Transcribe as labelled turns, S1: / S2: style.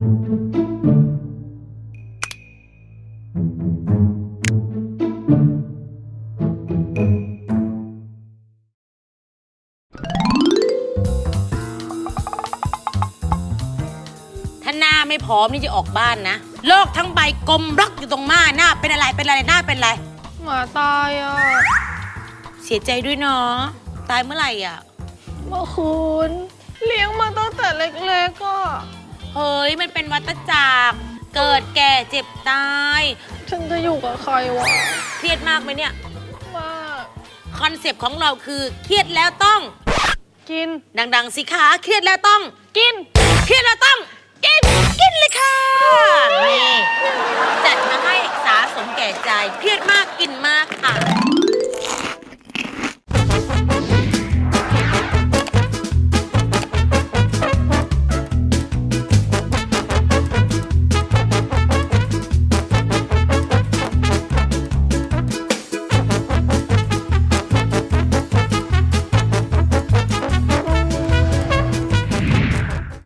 S1: ถ้าหน้าไม่พร้อมนี่จะออกบ้านนะ โลกทั้งใบกลมรักอยู่ตรงหน้าหน้าเป็นอะไรเป็นอะไรหน้าเป็นอะไร
S2: หมาตายอะ
S1: เสียใจด้วยเนาะตายเมื่อไหร่อะ
S2: เมื่อคืนเลี้ยงมาตั้งแต่เล็กๆก็
S1: เฮ้ย มันเป็นวัฏจักร เกิดแก่เจ็บตาย
S2: ฉันจะอยู่กับใครวะ
S1: เครียดมากไหมเนี่ย
S2: มาก
S1: คอนเซปต์ของเราคือ เครียดแล้วต้อง
S2: กิน
S1: ดังๆสิคะ เครียดแล้วต้อง
S2: กิน
S1: เครียดแล้วต้อง กิน กินเลยค่ะ นี่ จัดมาให้สาสมแก่ใจ เครียดมากกินมากค่ะ